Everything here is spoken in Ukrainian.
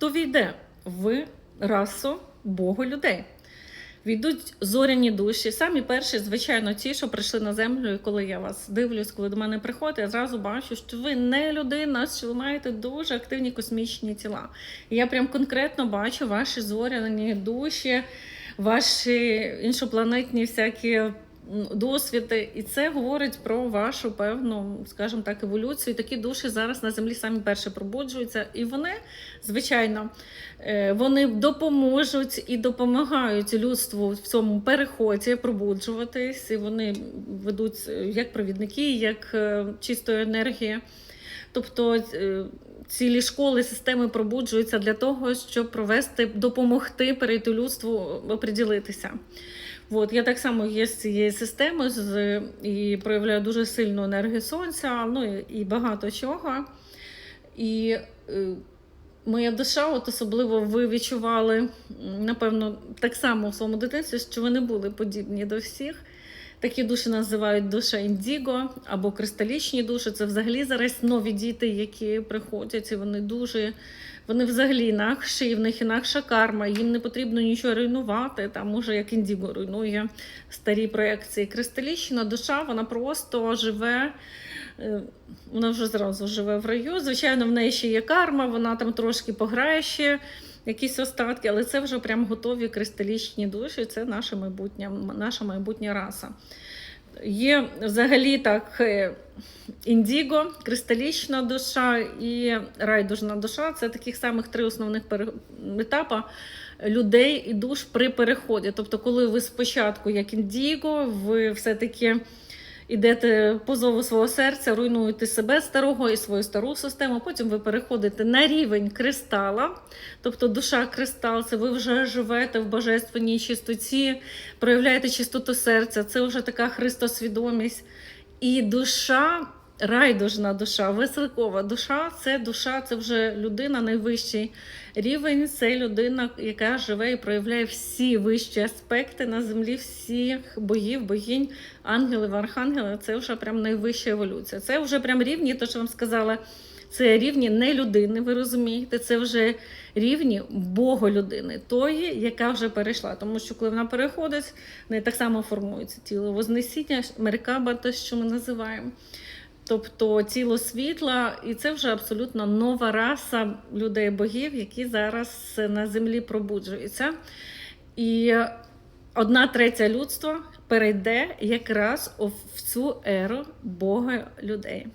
хто війде в расу Богу людей. Війдуть зоряні душі. Самі перші, звичайно, ті, що прийшли на землю, і коли я вас дивлюсь, коли до мене приходите, я зразу бачу, що ви не людина, що ви маєте дуже активні космічні тіла. І я прям конкретно бачу ваші зоряні душі, ваші іншопланетні всякі досвіди. І це говорить про вашу певну, скажімо так, еволюцію. Такі душі зараз на землі самі перші пробуджуються. І вони, звичайно, е, вони допоможуть і допомагають людству в цьому переході пробуджуватись. І вони ведуть е, як провідники, як е, чистої енергії. Тобто цілі школи, системи пробуджуються для того, щоб провести, допомогти перейти людству оприділитися. От, я так само є з цієї системи з, і проявляю дуже сильну енергію сонця, ну і, і багато чого. І е, моя душа, от особливо ви відчували, напевно, так само в своєму дитинстві, що ви не були подібні до всіх. Такі душі називають душа індіго або кристалічні душі. Це взагалі зараз нові діти, які приходять, і вони дуже, вони взагалі інакші, і в них інакша карма. Їм не потрібно нічого руйнувати. Там може як індіго руйнує старі проекції. Кристалічна душа, вона просто живе. е, Вона вже зразу живе в раю. Звичайно, в неї ще є карма, вона там трошки пограє ще якісь остатки, але це вже прям готові кристалічні душі. Це наша майбутня, наша майбутня раса. Є взагалі так е, індіго, кристалічна душа і райдужна душа. Це таких самих три основних етапа людей і душ при переході. Тобто, коли ви спочатку, як індіго, ви все-таки ідете по зову свого серця, руйнуєте себе старого і свою стару систему. Потім ви переходите на рівень кристала, тобто душа кристал, це ви вже живете в божественній чистоті, проявляєте чистоту серця. Це вже така христосвідомість. І душа, райдужна душа, веселкова душа це душа, це вже людина найвищий рівень. Це людина, яка живе і проявляє всі вищі аспекти на землі, всіх богів, богінь, ангелів, архангелів. Це вже прям найвища еволюція. Це вже прям рівні, то що вам сказала. Це рівні не людини, ви розумієте, це вже рівні Боголюдини, тої, яка вже перейшла. Тому що коли вона переходить, в неї так само формується тіло Вознесіння, Меркаба, те, що ми називаємо. Тобто тіло світла, і це вже абсолютно нова раса людей-богів, які зараз на землі пробуджуються. І одна третя людства перейде якраз в цю еру Бога людей.